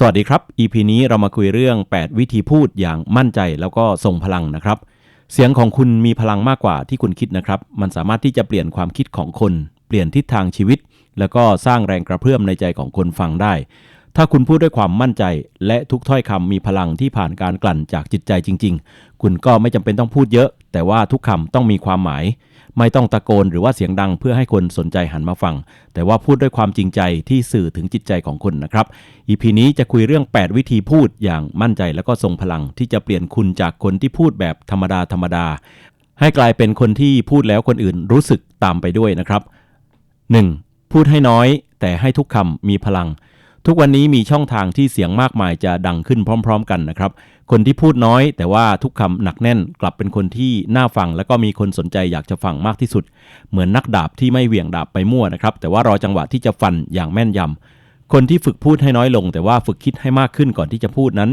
สวัสดีครับ EP นี้เรามาคุยเรื่อง 8 วิธีพูดอย่างมั่นใจแล้วก็ทรงพลังนะครับ เสียงของคุณมีพลังมากกว่าที่คุณคิดนะครับ มันสามารถที่จะเปลี่ยนความคิดของคน เปลี่ยนทิศทางชีวิต แล้วก็สร้างแรงกระเพื่อมในใจของคนฟังได้ ถ้าคุณพูดด้วยความมั่นใจ และทุกถ้อยคำมีพลังที่ผ่านการกลั่นจากจิตใจจริง ๆ คุณก็ไม่จำเป็นต้องพูดเยอะ แต่ว่าทุกคำต้องมีความหมาย ไม่ต้องตะโกนหรือว่าเสียงดังเพื่อให้คนสนใจหันมาฟัง แต่ว่าพูดด้วยความจริงใจที่สื่อถึงจิตใจของคุณนะครับ EP นี้จะคุยเรื่อง 8 วิธีพูดอย่างมั่นใจแล้วก็ทรงพลังที่จะเปลี่ยนคุณจากคนที่พูดแบบธรรมดาธรรมดา ให้กลายเป็นคนที่พูดแล้วคนอื่นรู้สึกตามไปด้วยนะครับ 1. พูดให้น้อย แต่ให้ทุกคำมีพลัง ทุกวันนี้มีช่องทางที่เสียงมากมายจะดังขึ้นพร้อม ๆ กันนะครับ คนที่พูดน้อย แต่ว่าทุกคำหนักแน่นกลับเป็นคนที่น่าฟัง แล้วก็มีคนสนใจอยากจะฟังมากที่สุด เหมือนนักดาบที่ไม่เหวี่ยงดาบไปมั่วนะครับ แต่ว่ารอจังหวะที่จะฟันอย่างแม่นยำคนที่ฝึกพูดให้น้อยลง แต่ว่าฝึกคิดให้มากขึ้นก่อนที่จะพูดนั้น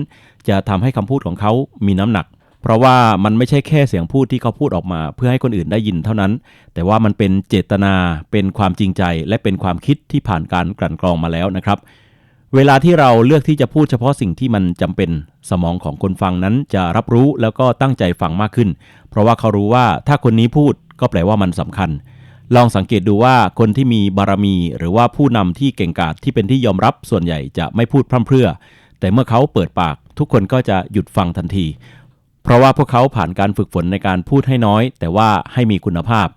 จะทำให้คำพูดของเขามีน้ำหนัก เพราะว่ามันไม่ใช่แค่เสียงพูดที่เขาพูดออกมา เพื่อให้คนอื่นได้ยินเท่านั้น แต่ว่ามันเป็นเจตนาเป็นความจริงใจ และเป็นความคิดที่ผ่านการกลั่นกรองมาแล้วนะครับ เวลาที่เราเลือกที่จะพูดเฉพาะสิ่งที่มันจำเป็นสมองของคนฟังนั้นจะรับรู้แล้วก็ตั้งใจฟังมากขึ้น เพราะว่าเขารู้ว่าถ้าคนนี้พูดก็แปลว่ามันสำคัญ ลองสังเกตดูว่าคนที่มีบารมี หรือว่าผู้นำที่เก่งกาจที่เป็นที่ยอมรับส่วนใหญ่จะไม่พูดพร่ำเพรื่อ แต่เมื่อเขาเปิดปากทุกคนก็จะหยุดฟังทันที เพราะว่าพวกเขาผ่านการฝึกฝนในการพูดให้น้อย แต่ว่าให้มีคุณภาพ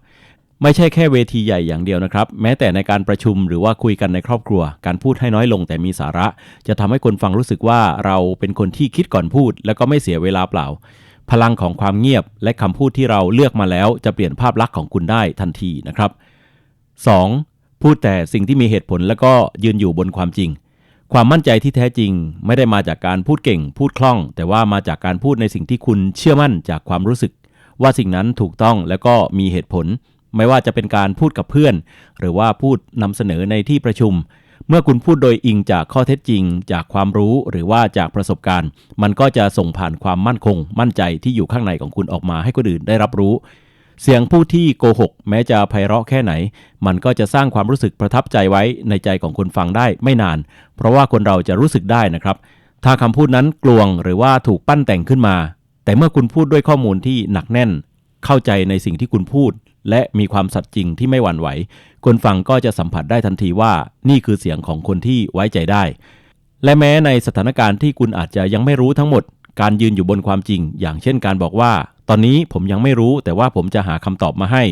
ไม่ใช่แค่เวทีใหญ่อย่างเดียวนะครับ แม้แต่ในการประชุมหรือว่าคุยกันในครอบครัว การพูดให้น้อยลงแต่มีสาระ จะทำให้คนฟังรู้สึกว่าเราเป็นคนที่คิดก่อนพูด แล้วก็ไม่เสียเวลาเปล่า พลังของความเงียบและคำพูดที่เราเลือกมาแล้ว จะเปลี่ยนภาพลักษณ์ของคุณได้ทันทีนะครับ 2. พูดแต่สิ่งที่มีเหตุผลแล้วก็ยืนอยู่บนความจริง ความมั่นใจที่แท้จริง ไม่ได้มาจากการพูดเก่ง พูดคล่อง แต่ว่ามาจากการพูดในสิ่งที่คุณเชื่อมั่นจากความรู้สึก ว่าสิ่งนั้นถูกต้องแล้วก็มีเหตุผล ไม่ว่าจะเป็นการพูดกับเพื่อน หรือว่าพูดนำเสนอในที่ประชุม เมื่อคุณพูดโดยอิงจากข้อเท็จจริง จากความรู้หรือว่าจากประสบการณ์ มันก็จะส่งผ่านความมั่นคง มั่นใจที่อยู่ข้างในของคุณออกมาให้คนอื่นได้รับรู้ เสียงผู้ที่โกหก แม้จะไพเราะแค่ไหน มันก็จะสร้างความรู้สึกประทับใจไว้ในใจของคนฟังได้ไม่นาน เพราะว่าคนเราจะรู้สึกได้นะครับ ถ้าคำพูดนั้นกลวงหรือว่าถูกปั้นแต่งขึ้นมา แต่เมื่อคุณพูดด้วยข้อมูลที่หนักแน่น เข้าใจในสิ่งที่คุณพูด และมีความสัตย์จริงที่ไม่หวั่นไหว คนฟังก็จะสัมผัสได้ทันทีว่านี่คือเสียงของคนที่ไว้ใจได้ และแม้ในสถานการณ์ที่คุณอาจจะยังไม่รู้ทั้งหมด การยืนอยู่บนความจริง อย่างเช่นการบอกว่า ตอนนี้ผมยังไม่รู้แต่ว่าผมจะหาคำตอบมาให้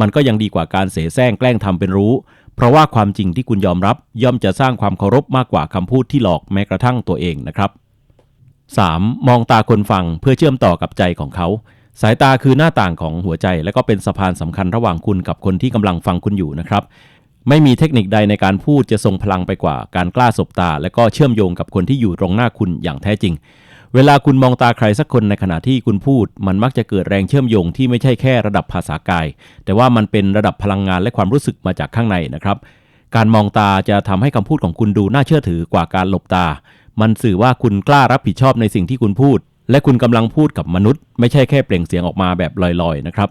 มันก็ยังดีกว่าการเสแสร้งแกล้งทำเป็นรู้ เพราะว่าความจริงที่คุณยอมรับ ย่อมจะสร้างความเคารพมากกว่าคำพูดที่หลอกแม้กระทั่งตัวเองนะครับ 3. มองตาคนฟังเพื่อเชื่อมต่อกับใจของเขา สายตาคือหน้าต่างของหัวใจ และก็เป็นสะพานสำคัญระหว่างคุณกับคนที่กำลังฟังคุณอยู่นะครับ ไม่มีเทคนิคใดในการพูดจะทรงพลังไปกว่า การกล้าสบตา และก็เชื่อมโยงกับคนที่อยู่ตรงหน้าคุณอย่างแท้จริง เวลาคุณมองตาใครสักคนในขณะที่คุณพูด มันมักจะเกิดแรงเชื่อมโยงที่ไม่ใช่แค่ระดับภาษากาย แต่ว่ามันเป็นระดับพลังงานและความรู้สึกมาจากข้างในนะครับ การมองตาจะทำให้คำพูดของคุณดูน่าเชื่อถือกว่าการหลบตา มันสื่อว่าคุณกล้ารับผิดชอบในสิ่งที่คุณพูด และคุณกำลังพูดกับมนุษย์ ไม่ใช่แค่เปล่งเสียงออกมาแบบลอยๆนะครับ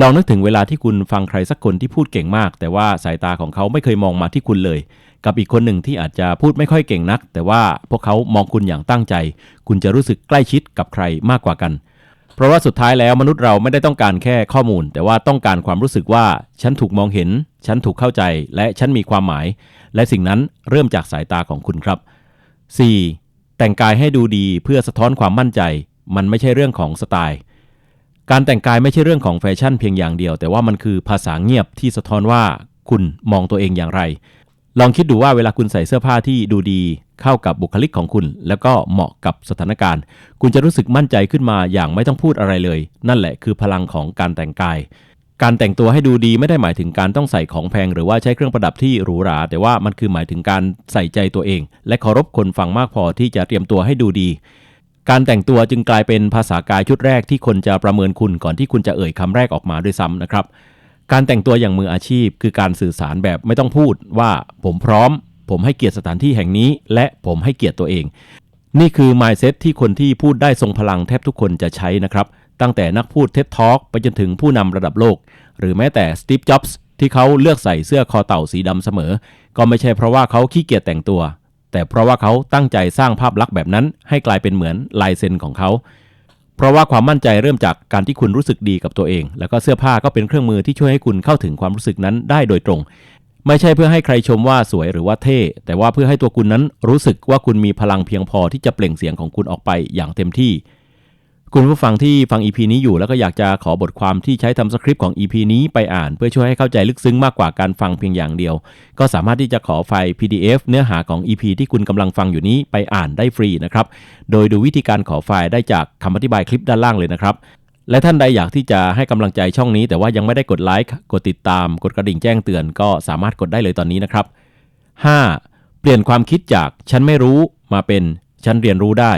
ลองนึกถึงเวลาที่คุณฟังใครสักคนที่พูดเก่งมาก แต่ว่าสายตาของเขาไม่เคยมองมาที่คุณเลย กับอีกคนหนึ่งที่อาจจะพูดไม่ค่อยเก่งนัก แต่ว่าพวกเขามองคุณอย่างตั้งใจ คุณจะรู้สึกใกล้ชิดกับใครมากกว่ากัน เพราะว่าสุดท้ายแล้วมนุษย์เราไม่ได้ต้องการแค่ข้อมูล แต่ว่าต้องการความรู้สึกว่า ฉันถูกมองเห็น ฉันถูกเข้าใจ และฉันมีความหมาย และสิ่งนั้นเริ่มจากสายตาของคุณครับ 4. แต่งกายให้ดูดีเพื่อสะท้อนความมั่นใจ มันไม่ใช่เรื่องของสไตล์ การแต่งกายไม่ใช่เรื่องของแฟชั่นเพียงอย่างเดียว แต่ว่ามันคือภาษาเงียบที่สะท้อนว่าคุณมองตัวเองอย่างไร ลองคิดดูว่าเวลาคุณใส่เสื้อผ้าที่ดูดี เข้ากับบุคลิกของคุณ แล้วก็เหมาะกับสถานการณ์ คุณจะรู้สึกมั่นใจขึ้นมาอย่างไม่ต้องพูดอะไรเลย นั่นแหละคือพลังของการแต่งกาย การแต่งตัวให้ดูดีไม่ได้หมายถึงการต้องใส่ของแพง หรือว่าใช้เครื่องประดับที่หรูหรา แต่ว่ามันคือหมายถึงการใส่ใจตัวเอง และเคารพคนฟังมากพอที่จะเตรียมตัวให้ดูดี การแต่งตัวจึงกลายเป็นภาษากายชุดแรกที่คนจะประเมินคุณก่อนที่คุณจะเอ่ยคำแรกออกมาด้วยซ้ำนะครับ การแต่งตัวอย่างมืออาชีพ คือการสื่อสารแบบไม่ต้องพูดว่าผมพร้อม ผมให้เกียรติสถานที่แห่งนี้ และผมให้เกียรติตัวเอง นี่คือ mindset ที่คนที่พูดได้ทรงพลังแทบทุกคนจะใช้นะครับ ตั้งแต่นักพูดเท็ d ท a l k ไปจนถึงผู้นำระดับโลก หรือแม้แต่สตีฟจ็อบส์ที่เขาเลือกใส่เสื้อคอเต่าสีดำเสมอ ก็ไม่ใช่เพราะว่าเขาขี้เกียจแต่งตัว แต่เพราะว่าเขาตั้งใจสร้างภาพลักษณ์แบบนั้น ให้กลายเป็นเหมือนลายเซ็นของเขาเพราะว่าความมั่นใจเริ่มจากการที่คุณรู้สึกดีกับตัวเอง แล้วก็เสื้อผ้าก็เป็นเครื่องมือที่ช่วยให้คุณเข้าถึงความรู้สึกนั้นได้โดยตรง ไม่ใช่เพื่อให้ใครชมว่าสวยหรือว่าเท่ แต่ว่าเพื่อให้ตัวคุณนั้นรู้สึกว่าคุณมีพลังเพียงพอที่จะเปล่งเสียงของคุณออกไปอย่างเต็มที่ คุณผู้ฟังที่ฟัง EP นี้อยู่แล้วก็อยากจะขอบทความที่ใช้ทำสคริปต์ของ EP นี้ไปอ่าน เพื่อช่วยให้เข้าใจลึกซึ้งมากกว่าการฟังเพียงอย่างเดียว ก็สามารถที่จะขอไฟล์ PDF เนื้อหาของ EP ที่คุณกำลังฟังอยู่นี้ไปอ่านได้ฟรีนะครับ โดยดูวิธีการขอไฟล์ได้จากคำอธิบายคลิปด้านล่างเลยนะครับ และท่านใดอยากที่จะให้กำลังใจช่องนี้ แต่ว่ายังไม่ได้กดไลค์กดติดตาม กดกระดิ่งแจ้งเตือน ก็สามารถกดได้เลยตอนนี้นะครับ 5. เปลี่ยนความคิดจากฉันไม่รู้มาเป็นฉันเรียนรู้ได้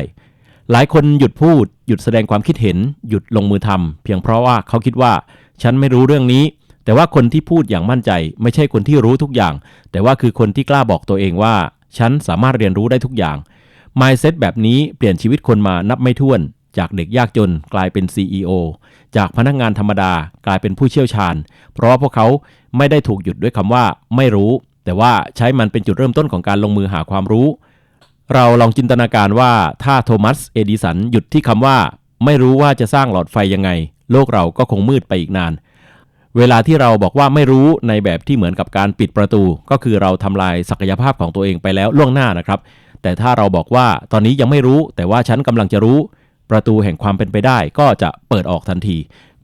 หลายคนหยุดพูด หยุดแสดงความคิดเห็น หยุดลงมือทำเพียงเพราะว่าเขาคิดว่า ฉันไม่รู้เรื่องนี้ แต่ว่าคนที่พูดอย่างมั่นใจ ไม่ใช่คนที่รู้ทุกอย่าง แต่ว่าคือคนที่กล้าบอกตัวเองว่า ฉันสามารถเรียนรู้ได้ทุกอย่าง mindset แบบนี้เปลี่ยนชีวิตคนมานับไม่ถ้วน จากเด็กยากจนกลายเป็น CEO จากพนักงานธรรมดากลายเป็นผู้เชี่ยวชาญ เพราะว่าพวกเขาไม่ได้ถูกหยุดด้วยคำว่า ไม่รู้ แต่ว่าใช้มันเป็นจุดเริ่มต้นของการลงมือหาความรู้ เราลองจินตนาการว่าถ้าโทมัสเอดิสันหยุดที่คำว่า ไม่รู้ว่าจะสร้างหลอดไฟยังไง โลกเราก็คงมืดไปอีกนาน เวลาที่เราบอกว่าไม่รู้ในแบบที่เหมือนกับการปิดประตู ก็คือเราทำลายศักยภาพของตัวเองไปแล้วล่วงหน้านะครับ แต่ถ้าเราบอกว่าตอนนี้ยังไม่รู้ แต่ว่าฉันกำลังจะรู้ ประตูแห่งความเป็นไปได้ก็จะเปิดออกทันที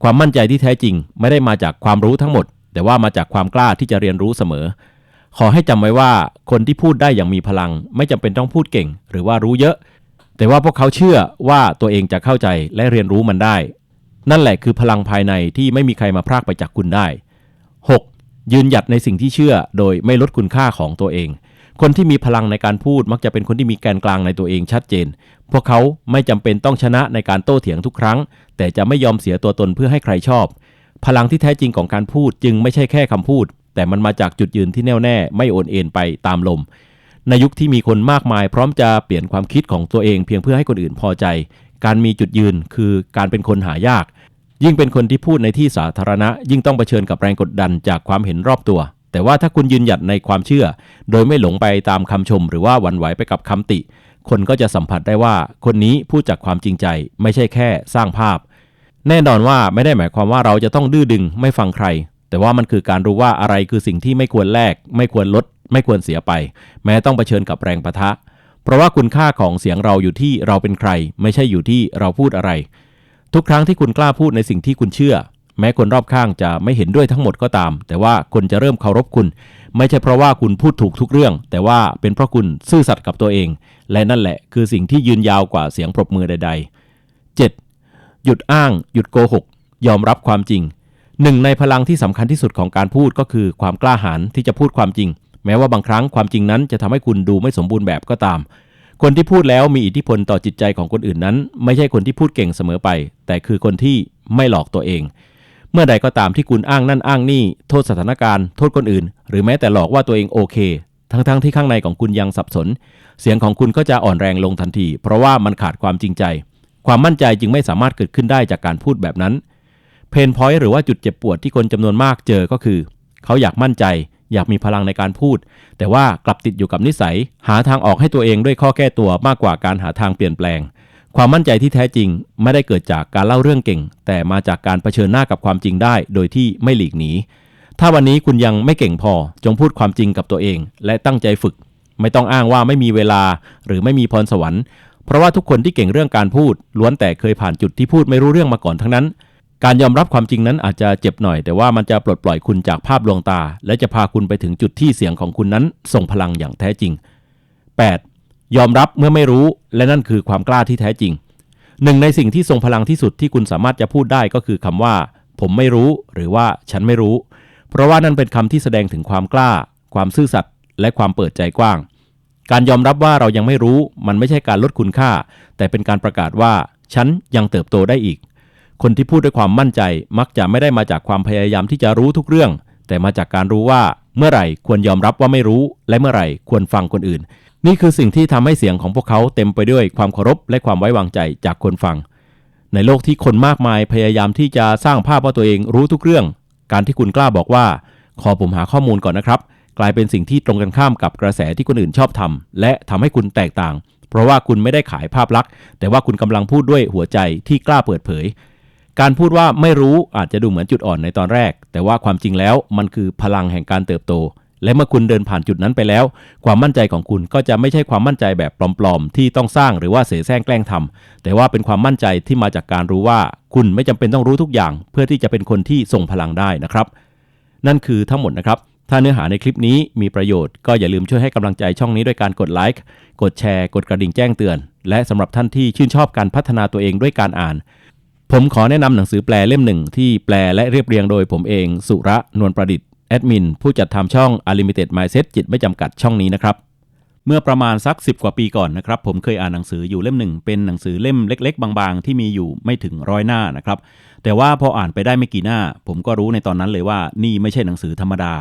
ความมั่นใจที่แท้จริง ไม่ได้มาจากความรู้ทั้งหมด แต่ว่ามาจากความกล้าที่จะเรียนรู้เสมอ ขอให้จำไว้ว่าคนที่พูดได้อย่างมีพลัง ไม่จำเป็นต้องพูดเก่ง หรือว่ารู้เยอะ แต่ว่าพวกเขาเชื่อว่าตัวเองจะเข้าใจและเรียนรู้มันได้ นั่นแหละคือพลังภายในที่ไม่มีใครมาพรากไปจากคุณได้ 6. ยืนหยัดในสิ่งที่เชื่อโดยไม่ลดคุณค่าของตัวเอง คนที่มีพลังในการพูดมักจะเป็นคนที่มีแกนกลางในตัวเองชัดเจน พวกเขาไม่จำเป็นต้องชนะในการโต้เถียงทุกครั้ง แต่จะไม่ยอมเสียตัวตนเพื่อให้ใครชอบ พลังที่แท้จริงของการพูดจึงไม่ใช่แค่คำพูด แต่มันมาจากจุดยืนที่แน่วแน่ไม่โอนเอ็นไปตามลม ในยุคที่มีคนมากมาย พร้อมจะเปลี่ยนความคิดของตัวเองเพียงเพื่อให้คนอื่นพอใจ การมีจุดยืนคือการเป็นคนหายาก ยิ่งเป็นคนที่พูดในที่สาธารณะ ยิ่งต้องเผชิญกับแรงกดดันจากความเห็นรอบตัว แต่ว่าถ้าคุณยืนหยัดในความเชื่อ โดยไม่หลงไปตามคำชม หรือว่าหวั่นไหวไปกับคำติ คนก็จะสัมผัสได้ว่า คนนี้พูดจากความจริงใจ ไม่ใช่แค่สร้างภาพแน่นอนว่าไม่ได้หมายความว่าเราจะต้องดื้อดึงไม่ฟังใคร แต่ว่ามันคือการรู้ว่าอะไรคือสิ่งที่ไม่ควรแลกไม่ควรลด ไม่ควรเสียไป แม้ต้องเผชิญกับแรงปะทะ เพราะว่าคุณค่าของเสียงเราอยู่ที่เราเป็นใคร ไม่ใช่อยู่ที่เราพูดอะไร ทุกครั้งที่คุณกล้าพูดในสิ่งที่คุณเชื่อ แม้คนรอบข้างจะไม่เห็นด้วยทั้งหมดก็ตาม แต่ว่าคนจะเริ่มเคารพคุณ ไม่ใช่เพราะว่าคุณพูดถูกทุกเรื่อง แต่ว่าเป็นเพราะคุณซื่อสัตย์กับตัวเอง และนั่นแหละ คือสิ่งที่ยืนยาวกว่าเสียงปรบมือใด ๆ 7. หยุดอ้าง หยุดโกหก ยอมรับความจริง หนึ่งในพลังที่สำคัญที่สุดของการพูดก็คือความกล้าหาญที่จะพูดความจริง แม้ว่าบางครั้งความจริงนั้นจะทำให้คุณดูไม่สมบูรณ์แบบก็ตาม คนที่พูดแล้วมีอิทธิพลต่อจิตใจของคนอื่นนั้น ไม่ใช่คนที่พูดเก่งเสมอไป แต่คือคนที่ไม่หลอกตัวเอง เมื่อใดก็ตามที่คุณอ้างนั่นอ้างนี่ โทษสถานการณ์โทษคนอื่น หรือแม้แต่หลอกว่าตัวเองโอเค ทั้งๆทที่ข้างในของคุณยังสับสน เสียงของคุณก็จะอ่อนแรงลงทันที เพราะว่ามันขาดความจริงใจ ความมั่นใจจึงไม่สามารถเกิดขึ้นได้จากการพูดแบบนั้น เพนพอยต์หรือว่าจุดเจ็บปวดที่คนจำนวนมากเจอก็คือ เขาอยากมั่นใจ อยากมีพลังในการพูด แต่ว่ากลับติดอยู่กับนิสัย หาทางออกให้ตัวเองด้วยข้อแก้ตัวมากกว่าการหาทางเปลี่ยนแปลง ความมั่นใจที่แท้จริง ไม่ได้เกิดจากการเล่าเรื่องเก่ง แต่มาจากการเผชิญหน้ากับความจริงได้ โดยที่ไม่หลีกหนีถ้าวันนี้คุณยังไม่เก่งพอจงพูดความจริงกับตัวเอง และตั้งใจฝึก ไม่ต้องอ้างว่าไม่มีเวลาหรือไม่มีพรสวรรค์ เพราะว่าทุกคนที่เก่งเรื่องการพูด ล้วนแต่เคยผ่านจุดที่พูดไม่รู้เรื่องมาก่อนทั้งนั้น การยอมรับความจริงนั้นอาจจะเจ็บหน่อย แต่ว่ามันจะปลดปล่อยคุณจากภาพลวงตา และจะพาคุณไปถึงจุดที่เสียงของคุณนั้นส่งพลังอย่างแท้จริง 8. ยอมรับเมื่อไม่รู้และนั่นคือความกล้าที่แท้จริง หนึ่งในสิ่งที่ทรงพลังที่สุดที่คุณสามารถจะพูดได้ก็คือคำว่า ผมไม่รู้ หรือว่าฉันไม่รู้ เพราะว่านั่นเป็นคำที่แสดงถึงความกล้า ความซื่อสัตย์และความเปิดใจกว้าง การยอมรับว่าเรายังไม่รู้ มันไม่ใช่การลดคุณค่า แต่เป็นการประกาศว่า ฉันยังเติบโตได้อีก คนที่พูดด้วยความมั่นใจ มักจะไม่ได้มาจากความพยายามที่จะรู้ทุกเรื่อง แต่มาจากการรู้ว่าเมื่อไหร่ควรยอมรับว่าไม่รู้ และเมื่อไหร่ควรฟังคนอื่น นี่คือสิ่งที่ทำให้เสียงของพวกเขาเต็มไปด้วยความเคารพและความไว้วางใจจากคนฟัง ในโลกที่คนมากมายพยายามที่จะสร้างภาพว่าตัวเองรู้ทุกเรื่อง การที่คุณกล้าบอกว่า ขอผมหาข้อมูลก่อนนะครับ กลายเป็นสิ่งที่ตรงกันข้ามกับกระแสที่คนอื่นชอบทำและทำให้คุณแตกต่าง เพราะว่าคุณไม่ได้ขายภาพลักษณ์ แต่ว่าคุณกำลังพูดด้วยหัวใจที่กล้าเปิดเผย การพูดว่าไม่รู้อาจจะดูเหมือนจุดอ่อนในตอนแรก แต่ว่าความจริงแล้วมันคือพลังแห่งการเติบโต และเมื่อคุณเดินผ่านจุดนั้นไปแล้ว ความมั่นใจของคุณก็จะไม่ใช่ความมั่นใจแบบปลอมๆ ที่ต้องสร้างหรือว่าเสแสร้งแกล้งทำแต่ว่าเป็นความมั่นใจที่มาจากการรู้ว่า คุณไม่จำเป็นต้องรู้ทุกอย่าง เพื่อที่จะเป็นคนที่ทรงพลังได้นะครับ นั่นคือทั้งหมดนะครับถ้าเนื้อหาในคลิปนี้มีประโยชน์ก็อย่าลืมช่วยให้กำลังใจช่องนี้ด้วยการกดไลค์กดแชร์ กดกระดิ่งแจ้งเตือน และสำหรับท่านที่ชื่นชอบการพัฒนาตัวเองด้วยการอ่าน ผมขอแนะนำหนังสือแปลเล่มหนึ่งที่แปลและเรียบเรียงโดยผมเอง สุระนวลประดิษฐ์แอดมินผู้จัดทำช่อง Unlimited Mindset จิตไม่จำกัดช่องนี้นะครับ เมื่อประมาณสัก 10 กว่าปีก่อนนะครับ ผมเคยอ่านหนังสืออยู่เล่มหนึ่ง เป็นหนังสือเล่มเล็ก ๆ บางๆ ที่มีอยู่ไม่ถึงร้อยหน้านะครับ แต่ว่าพออ่านไปได้ไม่กี่หน้า ผมก็รู้ในตอนนั้นเลยว่านี่ไม่ใช่หนังสือธรรมดา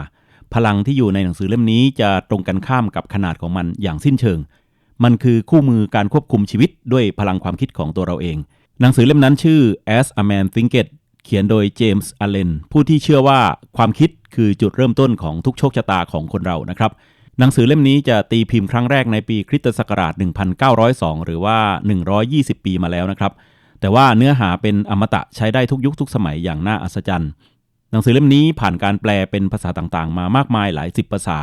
พลังที่อยู่ในหนังสือเล่มนี้จะตรงกันข้ามกับขนาดของมันอย่างสิ้นเชิง มันคือคู่มือการควบคุมชีวิตด้วยพลังความคิดของตัวเราเอง หนังสือเล่มนั้นชื่อ As a Man Thinketh เขียนโดยเจมส์อลเลนผู้ที่เชื่อว่าความคิดคือจุดเริ่มต้นของทุกโชคชะตาของคนเรานะครับ หนังสือเล่มนี้จะตีพิมพ์ครั้งแรกในปีคริสตศักราช 1902 หรือว่า 120 ปีมาแล้วนะครับ แต่ว่าเนื้อหาเป็นอมตะใช้ได้ทุกยุคทุกสมัยอย่างน่าอัศจรรย์ หนังสือเล่มนี้ผ่านการแปลเป็นภาษาต่างๆ มามากมายหลายสิบภาษา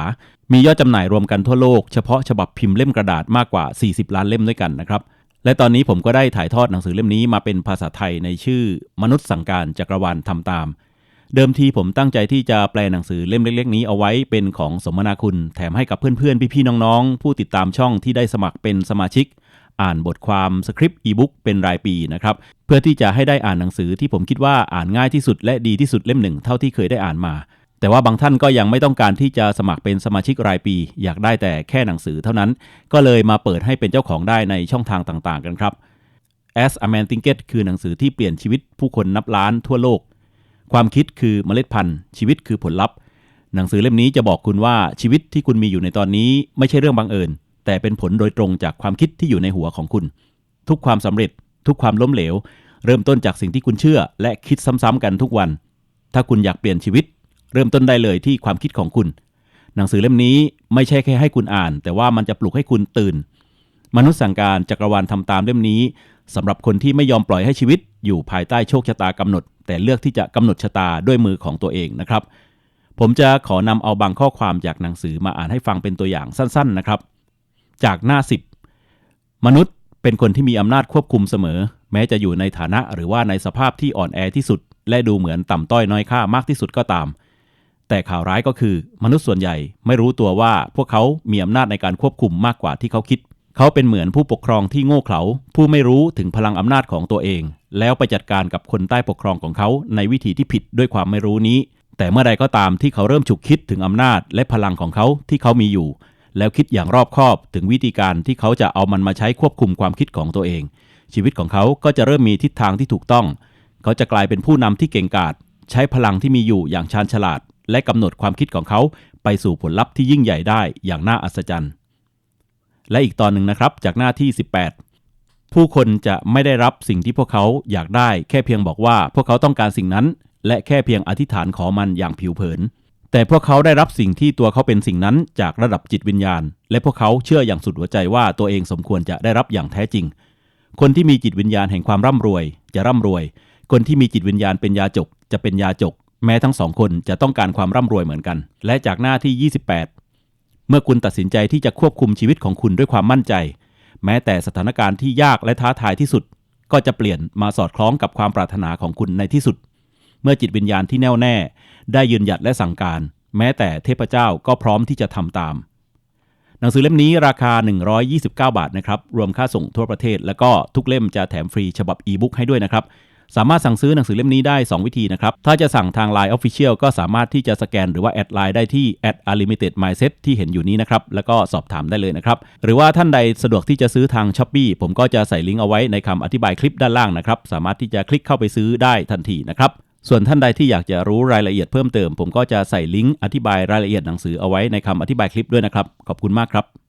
มียอดจำหน่ายรวมกันทั่วโลก เฉพาะฉบับพิมพ์เล่มกระดาษมากกว่า 40 ล้านเล่มด้วยกันนะครับ และตอนนี้ผมก็ได้ถ่ายทอดหนังสือเล่มนี้มาเป็นภาษาไทยในชื่อมนุษย์สั่งการจักรวาลทำตาม เดิมทีผมตั้งใจที่จะแปลหนังสือเล่มเล็ก ๆ นี้เอาไว้เป็นของสมนาคุณแถมให้กับเพื่อนๆพี่ๆน้องๆ ผู้ติดตามช่องที่ได้สมัครเป็นสมาชิก อ่านบทความสคริปต์อีบุ๊กเป็นรายปีนะครับเพื่อที่จะให้ได้อ่านหนังสือที่ผมคิดว่าอ่านง่ายที่สุดและดีที่สุดเล่มหนึ่งเท่าที่เคยได้อ่านมา แต่ว่าบางท่านก็ยังไม่ต้องการที่จะสมัครเป็นสมาชิกรายปี อยากได้แต่แค่หนังสือเท่านั้น ก็เลยมาเปิดให้เป็นเจ้าของได้ในช่องทางต่างๆ กันครับ As a Man Thinket คือหนังสือที่เปลี่ยนชีวิตผู้คนนับล้านทั่วโลก ความคิดคือเมล็ดพันธุ์ ชีวิตคือผลลัพธ์ หนังสือเล่มนี้จะบอกคุณว่าชีวิตที่คุณมีอยู่ในตอนนี้ไม่ใช่เรื่องบังเอิญ แต่เป็นผลโดยตรงจากความคิดที่อยู่ในหัวของคุณ ทุกความสำเร็จ ทุกความล้มเหลว เริ่มต้นจากสิ่งที่คุณเชื่อ และคิดซ้ำๆกันทุกวัน ถ้าคุณอยากเปลี่ยนชีวิต เริ่มต้นได้เลยที่ความคิดของคุณ หนังสือเล่มนี้ไม่ใช่แค่ให้คุณอ่าน แต่ว่ามันจะปลุกให้คุณตื่น มนุษย์สั่งการจักรวาลทำตามเล่มนี้สำหรับคนที่ไม่ยอมปล่อยให้ชีวิต อยู่ภายใต้โชคชะตากำหนด แต่เลือกที่จะกำหนดชะตาด้วยมือของตัวเองนะครับ ผมจะขอนำเอาบางข้อความจากหนังสือมาอ่านให้ฟังเป็นตัวอย่างสั้น ๆนะครับ จากหน้า 10 มนุษย์เป็นคนที่มีอำนาจควบคุมเสมอ แม้จะอยู่ในฐานะหรือว่าในสภาพที่อ่อนแอที่สุด และดูเหมือนต่ำต้อยน้อยค่ามากที่สุดก็ตาม แต่ข่าวร้ายก็คือ มนุษย์ส่วนใหญ่ไม่รู้ตัวว่าพวกเขามีอำนาจในการควบคุมมากกว่าที่เขาคิด เขาเป็นเหมือนผู้ปกครองที่โง่เขลาผู้ไม่รู้ถึงพลังอำนาจของตัวเอง แล้วไปจัดการกับคนใต้ปกครองของเขาในวิธีที่ผิดด้วยความไม่รู้นี้ แต่เมื่อใดก็ตามที่เขาเริ่มฉุกคิดถึงอำนาจและพลังของเขาที่เขามีอยู่ แล้วคิดอย่างรอบคอบถึงวิธีการที่เขาจะเอามันมาใช้ควบคุมความคิดของตัวเอง ชีวิตของเขาก็จะเริ่มมีทิศทางที่ถูกต้อง เขาจะกลายเป็นผู้นำที่เก่งกาจใช้พลังที่มีอยู่อย่างชาญฉลาด และกำหนดความคิดของเขาไปสู่ผลลัพธ์ที่ยิ่งใหญ่ได้อย่างน่าอัศจรรย์ และอีกตอนหนึ่งนะครับจากหน้าที่ 18 ผู้คนจะไม่ได้รับสิ่งที่พวกเขาอยากได้ แค่เพียงบอกว่าพวกเขาต้องการสิ่งนั้น และแค่เพียงอธิษฐานขอมันอย่างผิวเผิน แต่พวกเขาได้รับสิ่งที่ตัวเขาเป็นสิ่งนั้นจากระดับจิตวิญญาณ และพวกเขาเชื่ออย่างสุดหัวใจว่าตัวเองสมควรจะได้รับอย่างแท้จริง คนที่มีจิตวิญญาณแห่งความร่ำรวย จะร่ำรวย คนที่มีจิตวิญญาณเป็นยาจกจะเป็นยาจก แม้ทั้งสองคนจะต้องการความร่ำรวยเหมือนกัน และจากหน้าที่ 28 เมื่อคุณตัดสินใจที่จะควบคุมชีวิตของคุณด้วยความมั่นใจ แม้แต่สถานการณ์ที่ยากและท้าทายที่สุด ก็จะเปลี่ยนมาสอดคล้องกับความปรารถนาของคุณในที่สุด เมื่อจิตวิญญาณที่แน่วแน่ ได้ยืนหยัดและสั่งการ แม้แต่เทพเจ้าก็พร้อมที่จะทำตาม หนังสือเล่มนี้ราคา 129 บาทนะครับรวมค่าส่งทั่วประเทศ แล้วก็ทุกเล่มจะแถมฟรีฉบับอีบุ๊กให้ด้วยนะครับ สามารถสั่งซื้อหนังสือเล่มนี้ได้ 2 วิธีนะครับ ถ้าจะสั่งทาง Line Official ก็สามารถที่จะสแกนหรือว่าแอดไลน์ได้ที่ a d @unlimited mindset ที่เห็นอยู่นี้นะครับ แล้วก็สอบถามได้เลยนะครับ หรือว่าท่านใดสะดวกที่จะซื้อทาง s h อ p e e ผมก็จะใส่ลิงก์เอาไว้ในคำอธิบายคลิปด้านล่างนะครับ สามารถที่จะคลิกเข้าไปซื้อได้ทันทีนะครับส่วนท่านใดที่อยากจะรู้รายละเอียดเพิ่มเติม ผมก็จะใส่ลิงก์อธิบายรายละเอียดหนังสือเอาไว้ในคำอธิบายคลิปด้วยนะครับ ขอบคุณมากครับ